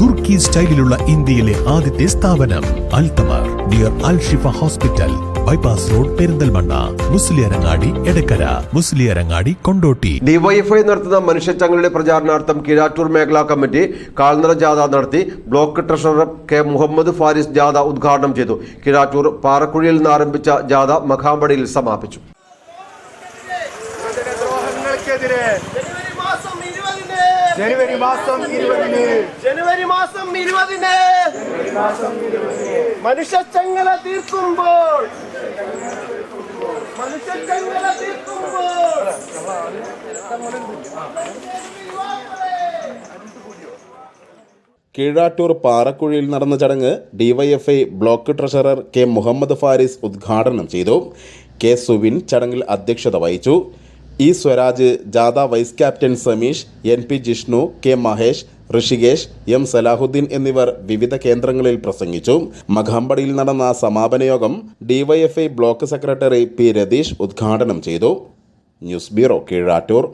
തുർക്കി സ്റ്റൈലിലുള്ള ഇന്ത്യയിലെ ആദ്യത്തെ സ്ഥാപനം അൽതമർ dear Al Shifa hospital bypass road Perinthalmanna Musliyarangadi Edakkara Musliyarangadi Kondotty. DYFI നടത്തുന്ന മനുഷ്യച്ചങ്ങളുടെ പ്രചാരണാർത്ഥം കിഴാറ്റൂർ മേഖലാ കമ്മിറ്റി കാൽനട ജാഥ നടത്തി block treasurer K Muhammad Faris ജാഥ ഉദ്ഘാടനം ചെയ്തു. കിഴാറ്റൂർ പാറക്കുഴിയിൽ നിന്ന് ആരംഭിച്ച ജാഥ മഖാമ്പടിയിൽ സമാപിച്ചു. ദ്രോഹങ്ങൾക്കെതിരെ ജനുവരി മാസം ജനുവരി മാസം ഇരുപതിന്. ജനുവരി മാസം ഇരുപതിന്. മനുഷ്യച്ചങ്ങല തീർക്കുമ്പോൾ. മനുഷ്യച്ചങ്ങല തീർക്കുമ്പോൾ. കീഴാറ്റൂർ പാറക്കുഴിയിൽ നടന്ന ചടങ്ങ് DYFI block treasurer K Muhammad Faris ഉദ്ഘാടനം ചെയ്തു. കെ സുവിൻ ചടങ്ങിൽ അധ്യക്ഷത വഹിച്ചു. ഇ സ്വരാജ് ജാഥ vice captain Sameesh N P Jishnu K Mahesh Rishikesh M Salahuddin എന്നിവർ വിവിധ കേന്ദ്രങ്ങളിൽ പ്രസംഗിച്ചു. മഖാമ്പടിയിൽ നടന്ന സമാപന യോഗം DYFI block secretary P Ratheesh ഉദ്ഘാടനം ചെയ്തു. News bureau Keezhattur.